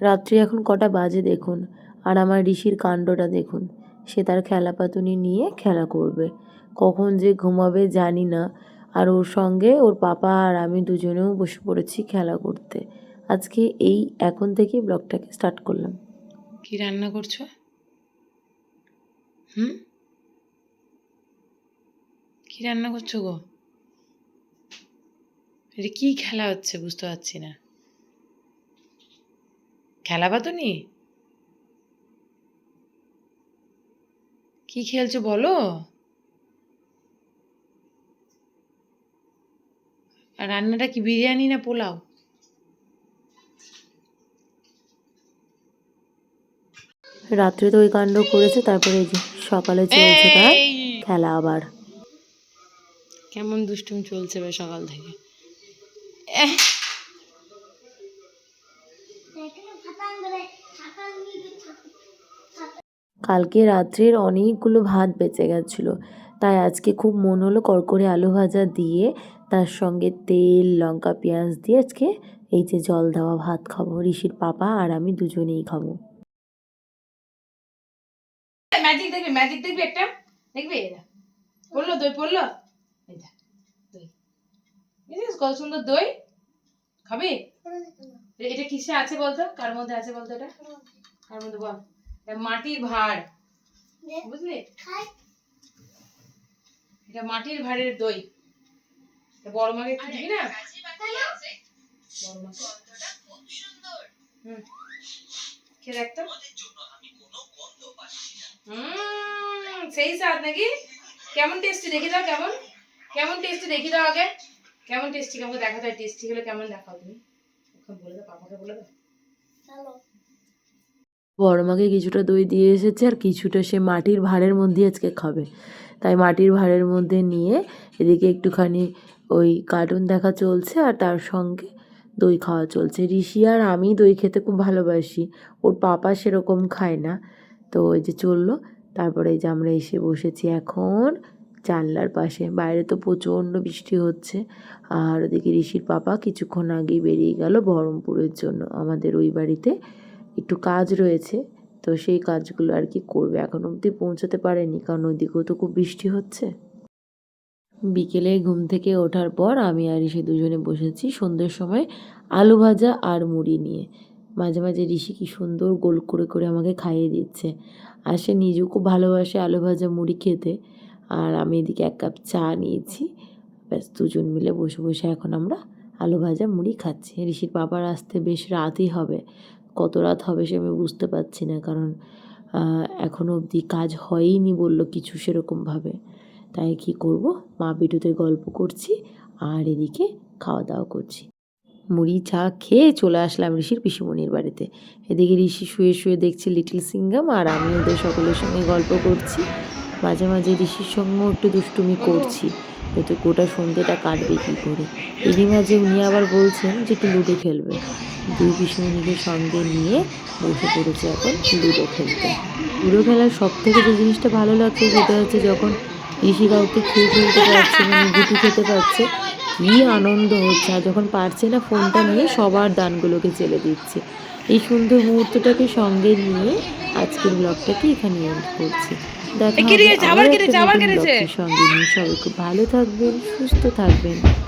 রাত্রি এখন কটা বাজে দেখুন, আর আমার ঋষির কাণ্ডটা দেখুন। সে তার খেলা পাতুনি নিয়ে খেলা করবে। কখন যে ঘুমাবে জানি না, আর ওর সঙ্গে ওর পাপা আর আমি দুজনেও বসে পড়েছি খেলা করতে। আজকে এই এখন থেকেই ব্লগটাকে স্টার্ট করলাম। কি রান্না করছ? হুম? কি রান্না করছ গো? এটা কি খেলা হচ্ছে বুঝতে পারছি না। খেলা পাতনি কি খেলছো বলো? আর রান্নাটা কি বিরিয়ানি না পোলাও? রাত্রে তো ওই কাণ্ড করেছে তারপরে এই যে সকালে চলছে তার খেলা আবার। কেমন দুষ্টুম চলছে ভাই সকাল থেকে। কালকে রাত্রের অনেকগুলো ভাত বেঁচে গেছিল, তাই আজকে খুব মন হলো করকরে আলু ভাজা দিয়ে, তার সঙ্গে তেল, লঙ্কা, পেঁয়াজ দিয়ে আজকে এই যে জল দেওয়া ভাত খাব, ঋষির পাপা আর আমি দুজনেই খাব। ম্যাজিক দেখবি ম্যাজিক দেখবি একটা? দেখবি? পড়ল দই, পড়ল? সুন্দর দই। খাবি? এটা কিসে আছে বলতো? কার মধ্যে আছে বলতো এটা? কার মধ্যে বল? এটা মাটির ভাঁড়। বুঝলি? এটা মাটির ভাঁড়ের দই। বড় মাকে একটু দিবি না বড় মাকে হুম। খেয়ে দেখ তো। হুম সেই স্বাদ নাকি? কেমন টেস্টি দেখি দাও কেমন? কেমন টেস্টি দেখি দাও আগে। কেমন টেস্টি আমাকে দেখাতে হয় টেস্টি হলে কেমন দেখাও তুমি? বড় মাকে কিছুটা দই দিয়ে এসেছে আর কিছুটা সে মাটির ভাঁড়ের মধ্যে আজকে খাবে। তাই মাটির ভাঁড়ের মধ্যে নিয়ে এদিকে একটুখানি ওই কার্টুন দেখা চলছে আর তার সঙ্গে দই খাওয়া চলছে। ঋষি আর আমি দই খেতে খুব ভালোবাসি। ওর পাপা সেরকম খায় না। তো ওই যে চলল তারপরে এই যে আমরা এসে বসেছি এখন জানলার পাশে। বাইরে তো প্রচণ্ড বৃষ্টি হচ্ছে। আর ওদিকে ঋষির পাপা কিছুক্ষণ আগেই বেরিয়ে গেল বহরমপুরের জন্য। আমাদের ওই বাড়িতে একটু কাজ রয়েছে, তো সেই কাজগুলো আর কি করবে। এখন অবধি পৌঁছাতে পারেনি, কারণ ওইদিকেও তো খুব বৃষ্টি হচ্ছে। বিকেলে ঘুম থেকে ওঠার পর আমি আর ঋষি দুজনে বসেছি সন্ধ্যের সময় আলু ভাজা আর মুড়ি নিয়ে। মাঝে মাঝে ঋষি কি সুন্দর গোল করে করে আমাকে খাইয়ে দিচ্ছে। আর সে নিজেও খুব ভালোবাসে আলু ভাজা, মুড়ি খেতে। আর আমি এদিকে এক কাপ চা নিয়েছি। ব্যাস দুজন মিলে বসে বসে এখন আমরা আলু ভাজা মুড়ি খাচ্ছি। ঋষির বাবার আসতে বেশ রাতই হবে। কত রাত হবে সে আমি বুঝতে পারছি না কারণ আহ, এখনও অবধি কাজ হয়ইনি বলল কিছু সেরকমভাবে তাই কি করব? মা বিটুতে গল্প করছি আর এদিকে খাওয়া দাওয়া করছি। মুড়ি চা খেয়ে চলে আসলাম ঋষির পিসিমণির বাড়িতে। এদিকে ঋষি শুয়ে শুয়ে দেখছে লিটল সিঙ্গাম আর আমি ওদের সকলের সঙ্গে গল্প করছি। মাঝে মাঝে ঋষির সঙ্গেও একটু দুষ্টুমি করছি। এতে গোটা সন্ধ্যেটা কাটবে কী করে? এরই মাঝে উনি আবার বলছেন যে একটু লুডো খেলবে। দুই পিসিমণিকে সঙ্গে নিয়ে বসে পড়েছে এখন লুডো খেলতে। লুডো খেলার সব থেকে যে জিনিসটা ভালো লাগছে সেটা হচ্ছে যখন ঋষি কাউকে খেয়ে ফেলতে পারছে মানে গুটি খেতে পারছে, কী আনন্দ হচ্ছে। আর যখন পারছে না, ফোনটা নিয়ে সবার দানগুলোকে চেলে দিচ্ছে। এই সুন্দর মুহূর্তটাকে সঙ্গে নিয়ে আজকের ব্লগটাকে এখানে এন্ড করছি। দেখা হবে। আবার একটা কেটেছে, আবার নতুন কেটেছে। সঙ্গে। নিয়ে সবাই খুব ভালো থাকবেন সুস্থ থাকবেন।